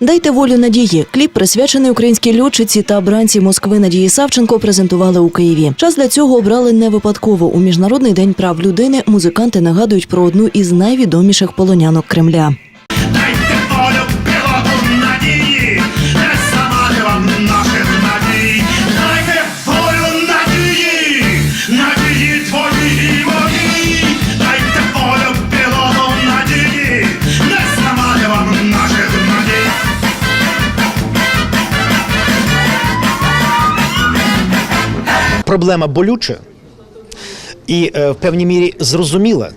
Дайте волю надії. Кліп, присвячений українській льотчиці та бранці Москви Надії Савченко, презентували у Києві. Час для цього обрали не випадково. У міжнародний день прав людини музиканти нагадують про одну із найвідоміших полонянок Кремля. Проблема болюча і е, в певній мірі зрозуміла.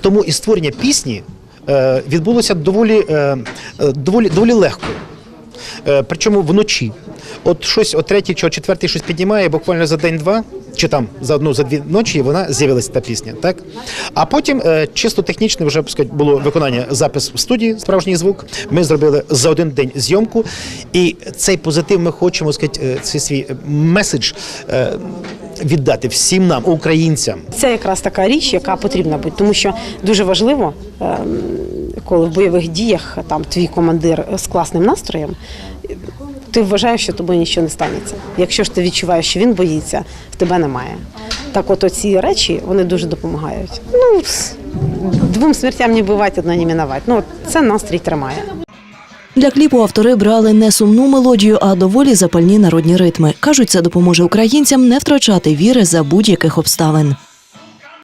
Тому і створення пісні е, відбулося доволі, е, доволі, доволі легко. Причому вночі. От щось о третій чи о четвертій щось піднімає, буквально за день-два, чи там за одну за дві ночі вона з'явилася та пісня. Так? А потім е, чисто технічно вже сказати, було виконання запис в студії, справжній звук. Ми зробили за один день зйомку. І цей позитив ми хочемо сказати, е, цей свій е, меседж віддати всім нам, українцям. Це якраз така річ, яка потрібна бути, тому що дуже важливо, ем, коли в бойових діях там твій командир з класним настроєм. Ти вважаєш, що тобою нічого не станеться. Якщо ж ти відчуваєш, що він боїться, в тебе немає. Так, от ці речі вони дуже допомагають. Ну двом смертям не бувати, одна не мінувати. Ну це настрій тримає. Для кліпу автори брали не сумну мелодію, а доволі запальні народні ритми. кажуть, це допоможе українцям не втрачати віри за будь-яких обставин.